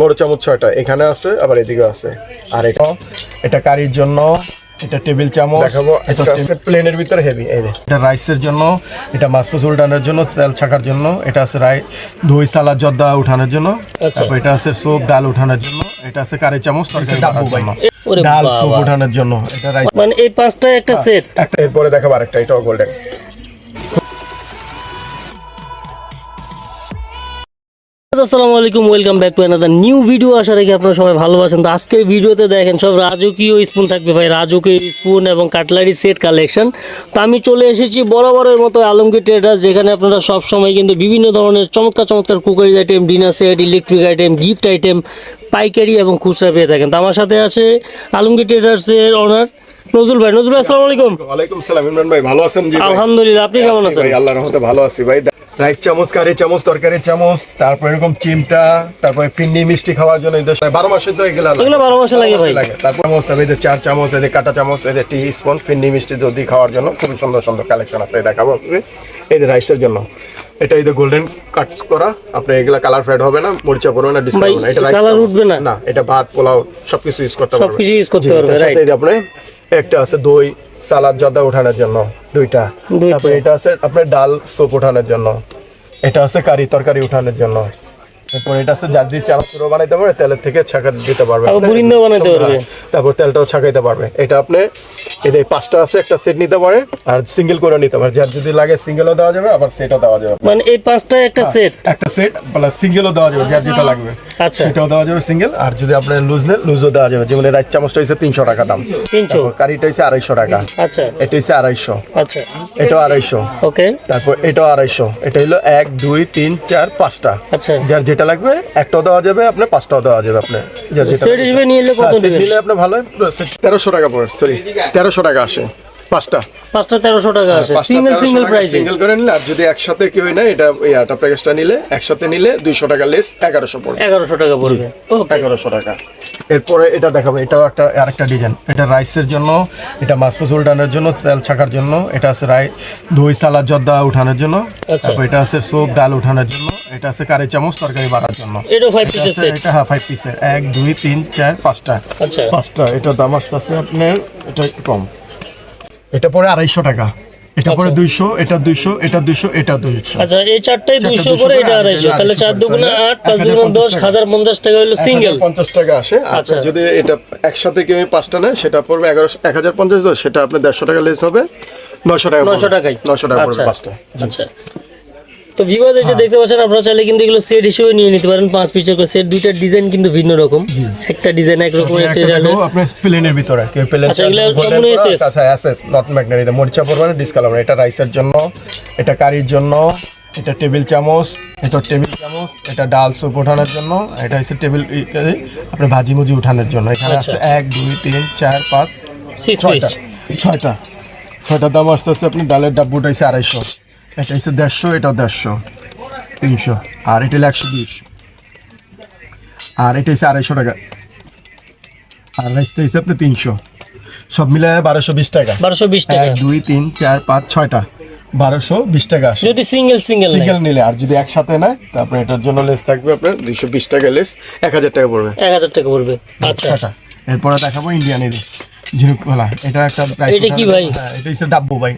বড় চামচ ছয়টা এখানে আছে আবার এদিকে আছে। আর এটা এটা কারির জন্য এটা টেবিল চামচ দেখাবো এটা হচ্ছে প্লেনের ভিতরে হেভি এই যে। এটা রাইসের জন্য এটা মাছ মাছ উল্টানোর জন্য তেল ছাকার জন্য এটা আছে রাই দই সালাদ জর্দা উঠানোর জন্য তারপর এটা আছে স্যুপ ডাল উঠানোর জন্য এটা আছে কারি চামচ তরকারি ডাল। স্যুপ উঠানোর জন্য এটা রাইস মানে এই পাঁচটা একটা সেট একটা এরপরে দেখাবো আরেকটা এটাও গোল্ডেন আসসালামু আলাইকুম welcome back to another new video আশা রেখে আপনারা সবাই ভালোবাসেন তো আজকের ভিডিওতে দেখেন সব রাজকীয় স্পুন থাকবে ভাই রাজকীয় স্পুন এবং কাটলারি সেট কালেকশন তো আমি চলে এসেছি বরাবরের মতো আলমগীর ট্রেডার্স যেখানে আপনারা সব সময় কিন্তু বিভিন্ন ধরনের চমৎকার চমৎকার cookeries item dinner set electric item gift item পাইকারি এবং খুচরা পেয়ে থাকেন। তো আমার সাথে আছে আলমগীর ট্রেডার্সের অনার নজরুল ভাই। নজরুল ভাই আসসালামু আলাইকুম। ওয়ালাইকুম সালাম ইমরান ভাই ভালো আছেন জি আলহামদুলিল্লাহ আপনি কেমন আছেন? ভাই আল্লাহর রহমতে ভালো আছি ভাই। রাইস চামচ কারি চামচ তরকারি চামচ তারপর এরকম চিমটা তারপরে মিষ্টি খাওয়ার জন্য এদের বারো মাসে তো এগুলো এগুলো বারো মাসে লাগে ভাই। লাগে। তারপর চামচ এদের চার চামচ এদের কাটা চামচ এদের টি স্পুন মিষ্টি দধি খাওয়ার জন্য খুবই সুন্দর সুন্দর কালেকশন আছে দেখাবো যে রাইসের জন্য। এটা এই যে গোল্ডেন কাট করা আপনি এগুলা কালার ফেড হবে না মরিচা পড়বে না ডিসকাউন্ট না। এটা চামচ। উঠবে না? না এটা ভাত পোলাও সবকিছু ইউজ করতে পারবেন। সবকিছু use করতে পারবে, আপনি একটা আছে দই সালাদ জর্দা উঠানোর জন্য দুইটা। তারপর তারপরে এটা আছে আপনার ডাল স্যুপ উঠানোর জন্য। এটা আছে কারি তরকারি উঠানোর জন্য। এরপর এটা আছে জাজি চানাচুরো বানাইতে পারবে তেলের থেকে ছাকা দিতে পারবে। বানাইতে পারবে। তারপর তেলটাও ছাকাইতে পারবে। এটা আপনি এদের পাঁচটা আছে একটা সেট নিতে পারে আর সিঙ্গেল করে নিতে পারে। যার যদি লাগে সিঙ্গেলও দেওয়া যাবে আবার সেটও দেওয়া যাবে। মানে এই পাঁচটা একটা সেট একটা সেট প্লাস সিঙ্গেলও দেওয়া যাবে যার যেটা লাগবে। আচ্ছা। সেটাও দেওয়া যাবে সিঙ্গেল আর যদি আপনার লুজ নেন লুজও দেওয়া যাবে। যেমন রাইস চামচটা হচ্ছে তিনশো টাকা দাম। তিনশো? কারিটা হচ্ছে আড়াইশো টাকা। আচ্ছা। এটা হচ্ছে আড়াইশো। আচ্ছা। এটাও আড়াইশো। ওকে। তারপর এটাও আড়াইশো। এটা হলো এক দুই তিন চার পাঁচটা। আচ্ছা। যার যেটা লাগবে একটাও দেওয়া যাবে আপনার পাঁচটাও দেওয়া যাবে আপনার যার যেটা সেট হিসেবে নিয়ে এলে কত হ্যাঁ, দিবেন? নিলে আপনার ভালো তেরোশো টাকা পড়ে সরি তেরোশো টাকা আসে। পাঁচটা। পাঁচটা তেরোশো টাকা আছে। সিঙ্গেল সিঙ্গেল প্রাইসিং সিঙ্গেল করে নিলে আর যদি একসাথে কেউ নেয় এটা এই আটা প্যাকেজটা নিলে একসাথে নিলে দুইশো টাকা লেস এগারোশো পড়বে। এগারোশো টাকা পড়বে। এগারোশো টাকা। এরপরে এটা দেখাবো এটাও একটা আরেকটা ডিজাইন এটা রাইসের জন্য এটা মাছ মাছ উল্টানোর জন্য তেল ছাকার জন্য এটা আছে রাই দই সালাদ জর্দা উঠানোর জন্য তারপর এটা আছে স্যুপ ডাল উঠানোর জন্য এটা আছে কারি চামচ তরকারি বাড়ার জন্য। এটাও ফাইভ এটা পিসের আছে- এটা হ্যাঁ ফাইভ পিসের এক দুই তিন চার পাঁচটা। আচ্ছা। পাঁচটা এটা দাম আসতেছে আপনার এটা কম। এটা পরে আড়াইশো টাকা। এটা পরে দুইশো এটা দুইশো এটা দুইশো এটা দুইশো। আচ্ছা এই চারটাই দুইশো করে এটা আড়াইশো। তাহলে চার 250 দুগুণে আট পাঁচ দুগুণে দশ টাকা। হাজার পঞ্চাশ টাকা হলো সিঙ্গেল পঞ্চাশ টাকা আসে। আচ্ছা। যদি এটা একসাথে কেউ পাঁচটা নেয় সেটা পড়বে এগারোশো এক হাজার পঞ্চাশ দশ সেটা আপনার দেড়শো টাকা লেস হবে। নশো টাকা নশো টাকাই নশো টাকা পড়বে আচ্ছা। পাঁচটা। আচ্ছা। তো ভিভার এই যে দেখতে পাচ্ছেন আপনারা চাইলে কিন্তু এগুলো সেট হিসেবে নিয়ে নিতে পারেন পাঁচ পিসের করে। সেট দুইটার ডিজাইন কিন্তু ভিন্ন রকম। একটা ডিজাইন এক রকম একটা আপনার প্লেনের ভিতরে। কেউ প্লেন আচ্ছা, এগুলো সম্পূর্ণ SS? আচ্ছা এসএস নট ম্যাগনেট এটা মরিচা পড়বে না ডিসকালার এটা রাইসের জন্য এটা কারির জন্য এটা টেবিল চামচ এটা টেবিল চামচ এটা ডাল স্যুপ ওঠানোর জন্য এটা হচ্ছে টেবিল আপনার ভাজি মুজি উঠানোর জন্য। এখানে আচ্ছা। আছে এক দুই তিন চার পাঁচ ছয়টা। ছয়টা। ছয়টার দাম আসতে আসতে আপনি ডালের ডাব্বুটা হচ্ছে আড়াইশো। এটা হচ্ছে দেড়শো এটাও দেড়শো তিনশো আর এটা হলো একশো বিশ। আর এটা হচ্ছে আড়াইশো টাকা। আর রাইসটা হচ্ছে আপনি তিনশো। সব মিলে বারোশো বিশ টাকা। বারোশো বিশ টাকা। এক দুই তিন চার পাঁচ ছয়টা। বারোশো বিশ টাকা আসে। যদি সিঙ্গেল সিঙ্গেল সিঙ্গেল নিলে। আর যদি একসাথে নেয় তারপরে এটার জন্য লেস থাকবে আপনার দুইশো বিশ টাকা লেস। এক হাজার টাকা পড়বে। এক হাজার টাকা পড়বে। আচ্ছা। এরপরে দেখাবো ইন্ডিয়ান এর ঝিনুক কলা এটা একটা এটা কি ভাই? হ্যাঁ, এটা হচ্ছে ডাব্বু ভাই।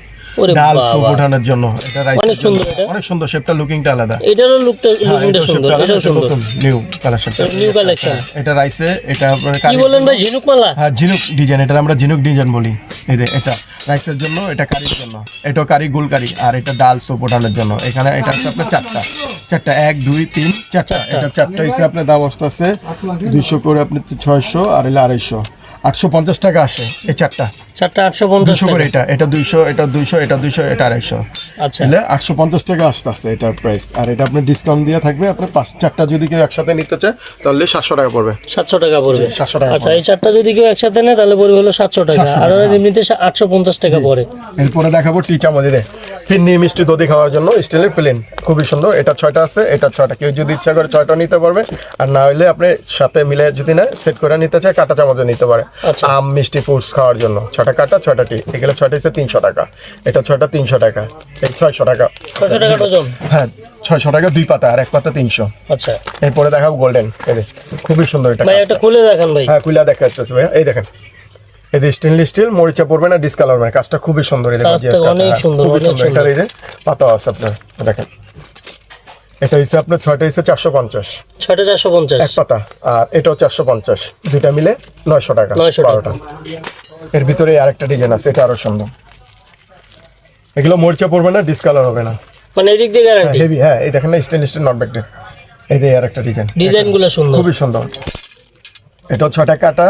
ডাল। স্যুপ ওঠানোর জন্য। এটা rice অনেক সুন্দর এটা। অনেক সুন্দর শেপটা লুকিংটা আলাদা। এটারও লুকটা লুকিংটা সুন্দর আলাদা, এটাও এটা সুন্দর। new কালেকশন নিউ কালেকশন এটা রাইসে এটা আপনার কি বলেন ভাই ঝিনুক মালা? হ্যাঁ ঝিনুক ডিজাইন এটা আমরা ঝিনুক ডিজাইন বলি। এই যে এটা রাইসের জন্য এটা কারির জন্য। এটা কারি গোল কারি আর এটা ডাল স্যুপ ওঠানোর জন্য। এখানে এটা হচ্ছে আপনার চারটা। চারটা এক দুই তিন চারটা। এটা চারটা হিসেবে আপনার দাম আসতেছে দুইশো করে আপনি ছয়শো আর এলে আড়াইশো। আটশো পঞ্চাশ টাকা আসে এই চারটা। চারটা আটশো পঞ্চাশ করে এটা এটা দুইশো এটা দুইশো এটা দুইশো এটা আড়াইশো। আচ্ছা। তাহলে আটশো পঞ্চাশ টাকা আসতে আসতে এটার প্রাইস আর এটা আপনি ডিসকাউন্ট দিয়ে থাকবে আপনার পাঁচ চারটা যদি কেউ একসাথে নিতে চায় তাহলে সাতশো টাকা পড়বে। সাতশো টাকা পড়বে। 700 টাকা আচ্ছা এই চারটা যদি কেউ একসাথে নেয় তাহলে পড়বে হলো সাতশো টাকা। আর এমনিতে আটশো পঞ্চাশ টাকা পড়ে। এরপরে দেখাবো টি চামচ দে ফিন্নি মিষ্টি দধি খাওয়ার জন্য স্টিলের প্লেন খুবই সুন্দর। এটা ছয়টা আছে এটা ছয়টা। কেউ যদি ইচ্ছা করে ছয়টা নিতে পারবে আর না হলে আপনি সাথে মিলে যদি না সেট করে নিতে চায় কাটা চামচও নিতে পারে। আম মিষ্টি ফ্রুটস খাওয়ার জন্য। ছটা কাটা ছয়টা টি। এগুলো ছয়টা হচ্ছে তিনশো টাকা। এটা ছয়টা তিনশো টাকা। এই ছয়শো টাকা। ছশো টাকা ডজন? হ্যাঁ ছয়শো টাকা দুই পাতা আর এক পাতা তিনশো। আচ্ছা। এরপরে দেখাবো গোল্ডেন। যে, খুবই সুন্দর এটা ভাই খুলে দেখান ভাই। হ্যাঁ কুইলা দেখা যাচ্ছে ভাইয়া এই দেখেন। এই যে স্টেনলেস স্টিল মরিচা পড়বে না ডিসকালার হবে না। কাজটা খুবই সুন্দর। এই হ্যাঁ, সুন্দর, খুবই সুন্দর। এটার এই যে পাতা আছে আপনার। দেখেন। এটা হচ্ছে আপনার ছয়টা হচ্ছে চারশো পঞ্চাশ। ছয়টা চারশো পঞ্চাশ। এক পাতা আর এটাও চারশো পঞ্চাশ। দুইটা মিলে নয়শো টাকা 900 টাকা। বারোটা। এর ভিতরে আরেকটা ডিজাইন আছে এটা আরও সুন্দর। এগুলো মরিচা পড়বে না ডিসকালার হবে না। মানে এদিক দিয়ে গ্যারান্টি হেভি হ্যাঁ এই দেখেন না স্টেনলেস স্টিল নট ব্যাগটেড এই যে আরেকটা ডিজাইন ডিজাইনগুলো সুন্দর। খুবই সুন্দর। এটাও ছয়টা কাটা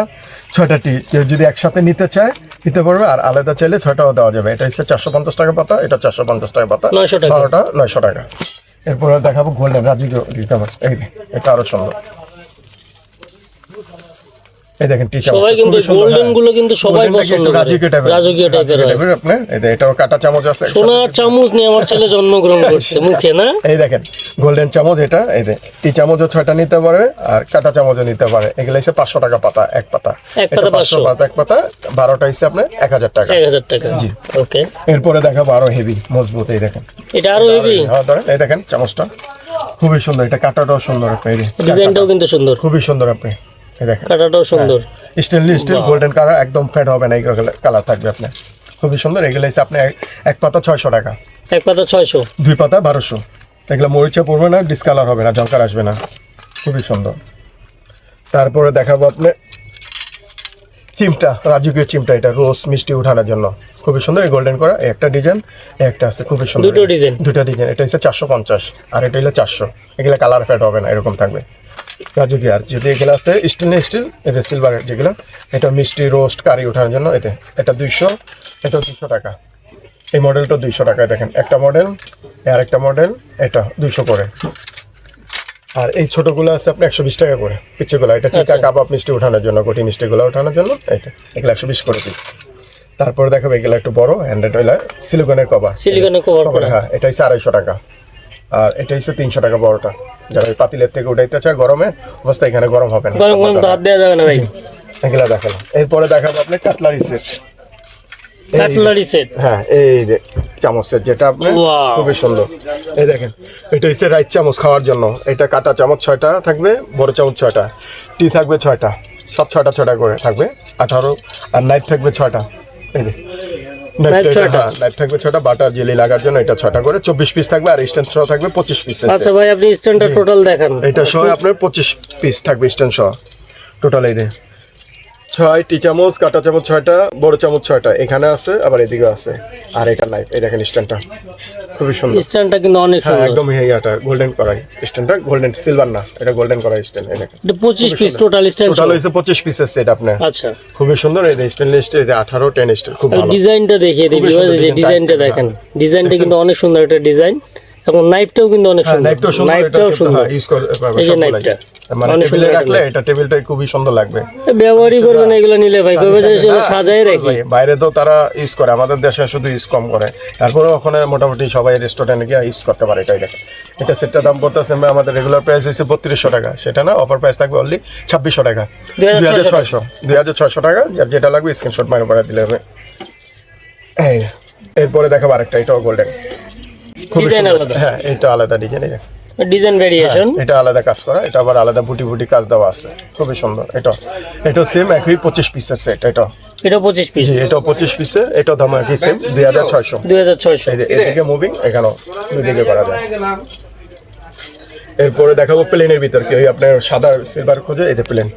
ছয়টা টি কেউ যদি একসাথে নিতে চায় নিতে পারবে আর আলাদা চাইলে ছয়টাও দেওয়া যাবে। এটা হচ্ছে চারশো পঞ্চাশ টাকা পাতা এটা চারশো পঞ্চাশ টাকা পাতা। 900 টাকা। বারোটা নয়শো টাকা। এরপরে দেখাবো গোল্ডেন রাজি রিকাভার্স এই এটা আরও সুন্দর। এই দেখেন টি চামচ, সবাই কিন্তু গোল্ডেন। গুলো কিন্তু সবাই পছন্দ করে রাজকীয় টাইপের রাজকীয় টাইপের টাইপের আপনার এই এটাও কাটা চামচ আছে সোনার চামচ নিয়ে আমার ছেলে জন্মগ্রহণ করছে মুখে না? এই দেখেন গোল্ডেন চামচ এটা এই যে টি চামচও ছয়টা নিতে পারে আর কাটা চামচও নিতে পারে। এগুলো হচ্ছে পাঁচশো টাকা পাতা এক পাতা। এক পাতা 500 500 পাতা এক পাতা বারোটা হচ্ছে আপনার এক হাজার টাকা। এক হাজার টাকা ওকে। এরপরে দেখাবো আরও হেভি মজবুত এই দেখেন। এটা আরও হেভি হ্যাঁ ধরেন এই দেখেন চামচটা। খুবই সুন্দর এটা কাটাটাও সুন্দর আপনি ডিজাইনটাও কিন্তু সুন্দর। খুবই সুন্দর আপনি দেখেন। কাটাটাও সুন্দর। স্টেনলেস স্টিল গোল্ডেন কালার একদম ফ্যাট হবে না এই কালার থাকবে আপনার। খুবই সুন্দর এগুলো হচ্ছে আপনি এক- এক পাতা ছয়শো টাকা। এক পাতা ছয়শো। দুই পাতা বারোশো। এগুলো মরিচা পড়বে না ডিসকালার হবে না জঙ্কার আসবে না। খুবই সুন্দর। তারপরে দেখাবো আপনি চিমটা রাজকীয় চিমটা এটা রোজ মিষ্টি উঠানোর জন্য। খুবই সুন্দর এই গোল্ডেন করা একটা ডিজাইন একটা আছে খুবই সুন্দর। দুটো ডিজাইন। দুটো ডিজাইন এটা হচ্ছে চারশো পঞ্চাশ আর এটা হলো চারশো। এগুলো কালার ফ্যাট হবে না এরকম থাকবে। এগুলো আছে স্টিল যেগুলো এটা মিষ্টি রোস্ট কারি ওঠানোর জন্য এতে এটা দুইশো এটা দুশো টাকা। এই মডেলটা দুইশো টাকায় দেখেন একটা মডেল আর একটা মডেল এটা দুইশো করে। আর এই ছোটগুলো আছে আপনি একশো বিশ টাকা করে পিচ্ছিগুলো এটা টিকা আচ্ছা। কাবাব মিষ্টি ওঠানোর জন্য গটি মিষ্টিগুলো ওঠানোর জন্য এটা এগুলো একশো বিশ করে পিস তারপরে দেখাবো এগুলো একটু বড় হ্যান্ডেড হইলে সিলিকনের কভার সিলিকনে কভার হ্যাঁ এটা হচ্ছে আড়াইশো টাকা। আর এটা হচ্ছে তিনশো টাকা বড়টা। যারা ওই পাতিলের থেকে উঠাইতে চায় গরমে অবস্থা এখানে গরম হবে না। গরম গরম তো হাত দেওয়া যাবে না ভাই। এগুলো দেখালাম। এরপরে দেখাবো আপনি কাটলারি সেট। Cutlery set? হ্যাঁ এই যে চামচের যেটা আপনার Wow. খুবই সুন্দর। এই দেখেন এটা হচ্ছে রাইট চামচ খাওয়ার জন্য। এটা কাটা চামচ ছয়টা থাকবে বড় চামচ ছয়টা। টি থাকবে ছয়টা। সব ছয়টা ছয়টা করে থাকবে। আঠারো আর নাইট থাকবে ছয়টা। এই যে Knife ছয়টা। থাকবে ছটা বাটার জেলি লাগার জন্য এটা ছটা করে চব্বিশ পিস থাকবে আর স্ট্যান্ড সহ থাকবে পঁচিশ পিস আচ্ছা ভাই আপনি স্ট্যান্ডার্ড টোটাল দেখান। এটা সহ আপনার পঁচিশ পিস থাকবে স্ট্যান্ড সহ টোটাল এই যে। ছয় টি চামচ কাটা চামচ ছয়টা বড় চামচ ছয়টা। এখানে আছে আবার এদিকে আছে। আর এটা নাই এই দেখেন স্ট্যান্ডটা। খুবই সুন্দর। স্ট্যান্ডটা কিন্তু অনেক হ্যাঁ সুন্দর। একদম হেয়াটা গোল্ডেন করাই স্ট্যান্ডটা গোল্ডেন সিলভার না এটা গোল্ডেন করাই স্ট্যান্ড এই দেখেন। এটা পঁচিশ পিস টোটাল স্ট্যান্ড টোটাল হয়েছে পঁচিশ পিসের সেট আপনার। আচ্ছা। খুবই সুন্দর এই স্টেনলেস স্টিল আঠারো টেন স্টিল খুব ভালো। ডিজাইনটা দেখিয়ে দিই যে design, ডিজাইনটা দেখেন। ডিজাইনটা কিন্তু অনেক সুন্দর একটা ডিজাইন এবং নাইফটাও কিন্তু অনেক হ্যাঁ সুন্দর। নাইফটাও সুন্দর নাইফটাও সুন্দর। ইউজ করতে পারবে এই যে নাইফটা। মানে টেবিলে রাখলে এটা টেবিলটাই খুবই সুন্দর লাগবে। ব্যবহারই করবেন এগুলো নিলে ভাই কবে যে সেগুলো সাজাই রাখি। বাইরে তো তারা ইউজ করে আমাদের দেশে শুধু ইউজ কম করে। তারপরে ওখানে মোটামুটি সবাই রেস্টুরেন্টে গিয়ে ইউজ করতে পারে এটাই দেখেন। এটা সেটটা দাম পড়তেছে আমাদের রেগুলার প্রাইস হচ্ছে বত্রিশশো টাকা। সেটা না অফার প্রাইস থাকবে অনলি ছাব্বিশশো টাকা। দুই 2600 হাজার ছয়শো দুই হাজার ছয়শো টাকা যার যেটা লাগবে স্ক্রিনশট মারে পরে দিলে হবে। এই এরপরে দেখাবো আরেকটা এটাও গোল্ডেন হ্যাঁ এটা আলাদা ডিজাইন ডিজাইন ভেরিয়েশন এটা আলাদা কাজ করা এটা আবার আলাদা বুটি বুটি কাজ দেওয়া আছে। খুবই সুন্দর এটা এটা সেম একই পঁচিশ পিসের সেট এটা এটা পঁচিশ পিস জি এটাও পঁচিশ পিসে এটাও দাম একই সেম দুই হাজার ছয়শো। দুই হাজার ছয়শো। এদিকে মুভিং এখানেও দুই দিকে করা যায়। এরপরে দেখাবো প্লেনের ভিতর কি আপনার সাদা সিলভার খোঁজে যে প্লেন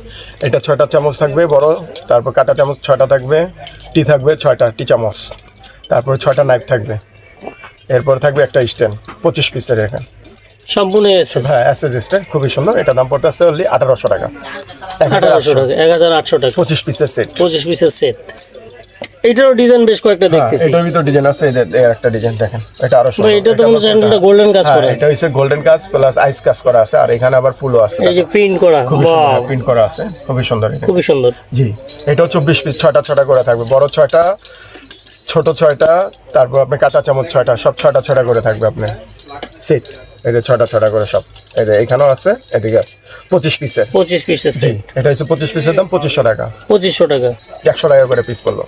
এটা ছয়টা চামচ থাকবে বড় তারপর কাটা চামচ ছয়টা থাকবে টি থাকবে ছয়টা টি চামচ। তারপরে ছয়টা নাইফ থাকবে। এরপর থাকবে একটা স্ট্যান্ড পঁচিশ পিসের এখানে। সম্পূর্ণ এসএস হ্যাঁ এস এস স্ট্যান্ড খুবই সুন্দর এটা দাম পড়তে আসছে অনলি আঠারোশো টাকা। আঠারোশো টাকা এক হাজার আটশো। টাকা। পঁচিশ পিসের সেট পঁচিশ পিসের সেট এইটারও ডিজাইন বেশ কয়েকটা দেখতেছি। এটার ভিতর ডিজাইন আছে এই যে- একটা ডিজাইন দেখেন এটা আরও সুন্দর। এটা তো হচ্ছে গোল্ডেন কাজ হ্যাঁ, করা। এটা হচ্ছে গোল্ডেন কাজ প্লাস আইস কাজ করা আছে আর এখানে আবার ফুলও আছে। এই যে প্রিন্ট করা খুবই সুন্দর প্রিন্ট করা আছে খুবই সুন্দর এটা। খুবই সুন্দর। জি এটাও চব্বিশ পিস ছয়টা ছয়টা করে থাকবে। বড় ছয়টা ছোট ছয়টা তারপর আপনি কাটা চামচ ছয়টা সব ছয়টা ছয়টা করে থাকবে আপনার সেট এই যে ছয়টা ছয়টা করে সব। এই যে এখানেও আছে এদিকে আছে। পঁচিশ পিসের পঁচিশ পিসের জি সেট এটা হচ্ছে পঁচিশ পিসের দাম পঁচিশশো টাকা। পঁচিশশো টাকা। একশো টাকা করে পিস পড়ল।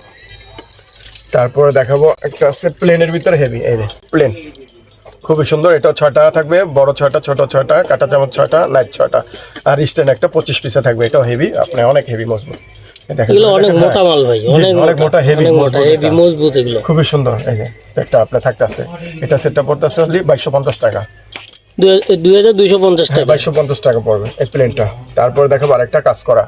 তারপরে দেখাবো একটা আছে প্লেনের ভিতরে হেভি এই যে প্লেন খুবই সুন্দর এটা ছয়টা থাকবে বড় ছয়টা ছোট ছয়টা কাটা চামচ ছয়টা লাইট ছয়টা। আর স্ট্যান্ড একটা পঁচিশ পিসে থাকবে এটাও হেভি আপনি অনেক হেভি মজবুত। এগুলো অনেক দেখেন, মোটা হ্যাঁ। মাল ভাই অনেক অনেক মোটা হেভি মোটা হেভি মজবুত এগুলো। খুবই সুন্দর এই যে সেটটা আপনার থাকতেছে। এটা সেটটা পড়তেছে বাইশশো পঞ্চাশ টাকা। দুই হাজার দুইশো পঞ্চাশ টাকা। বাইশশো পঞ্চাশ টাকা পড়বে এই প্লেনটা তারপরে দেখাবো আরেকটা কাজ করা।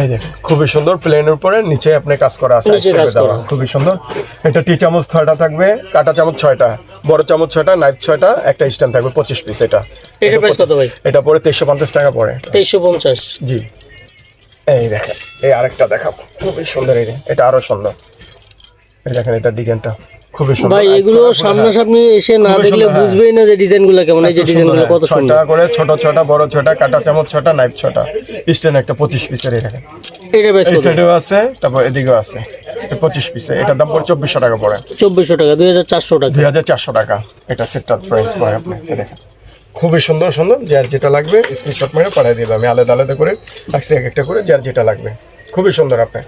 এই দেখেন খুবই সুন্দর প্লেনের উপরে নিচে আপনি কাজ করা আছে। খুবই সুন্দর। এটা টি চামচ ছয়টা থাকবে কাটা চামচ ছয়টা বড় চামচ ছয়টা নাইফ ছয়টা একটা স্ট্যান্ড থাকবে পঁচিশ পিস এটা। এটার প্রাইস কত ভাই? এটা পরে তেইশশো পঞ্চাশ টাকা পড়ে। তেইশশো পঞ্চাশ। জি। এই দেখেন এই আরেকটা দেখাবো। খুবই সুন্দর এই এটা আরও সুন্দর। এই দেখেন এটা ডিজাইনটা খুবই সুন্দর। ভাই এগুলো। সামনাসামনি এসে না দেখলে হ্যাঁ। বুঝবেই না যে ডিজাইনগুলো কেমন এই যে ডিজাইনগুলো কত হ্যাঁ। সুন্দর। ছয়টা করে ছোট ছটা বড় ছটা কাটা চামচ ছটা নাইফ ছটা। স্ট্যান্ড একটা পঁচিশ পিসের এই দেখেন। এটার প্রাইস এই সাইডেও আছে তারপর এদিকেও আছে। পঁচিশ পিসে এটার দাম পড়ে চব্বিশশো টাকা পড়ে। চব্বিশশো টাকা দুই হাজার চারশো টাকা। দুই হাজার চারশো টাকা এটা সেটটার প্রাইস পড়ে আপনি দেখেন। খুবই সুন্দর সুন্দর যার যেটা লাগবে স্ক্রিনশট মেরে পাঠিয়ে দিলাম আমি আলাদা আলাদা করে রাখছি এক একটা করে যার যেটা লাগবে। খুবই সুন্দর আপনি।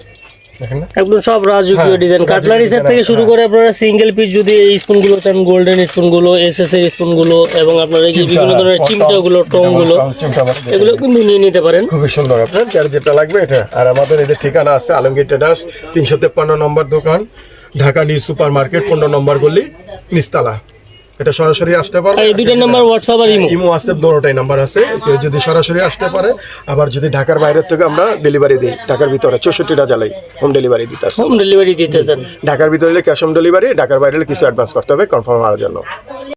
দেখেন না? একদম সব রাজকীয় ডিজাইন কাটলারি সেট থেকে শুরু হ্যাঁ। করে আপনারা সিঙ্গেল পিস যদি এই স্পুনগুলো চান গোল্ডেন স্পুনগুলো এস এস এর স্পুনগুলো এবং আপনার এই যে বিভিন্ন ধরনের চিমটাগুলো টংগুলো এগুলো কিন্তু নিয়ে নিতে পারেন। খুবই সুন্দর আপনার যার যেটা লাগবে এটা। আর আমাদের এদের ঠিকানা আছে আলমগীর ট্রেডার্স তিনশো তেপ্পান্ন নম্বর দোকান ঢাকা নিউ সুপার মার্কেট পনেরো নম্বর গলি নিস্তালা। এটা সরাসরি আসতে পারে এই দুইটা নাম্বার হোয়াটসঅ্যাপ আর ইমো ইমো WhatsApp দুটোটাই নাম্বার আছে। কেউ যদি সরাসরি আসতে পারে আবার যদি ঢাকার বাইরে থেকে আমরা ডেলিভারি দিই ঢাকার ভিতরে চৌষট্টিটা জালাই হোম ডেলিভারি দিতে। হোম ডেলিভারি দিতেছেন ঢাকার ভিতরে ক্যাশ অন ডেলিভারি ঢাকার বাইরে কিছু অ্যাডভান্স করতে হবে কনফার্ম হওয়ার জন্য।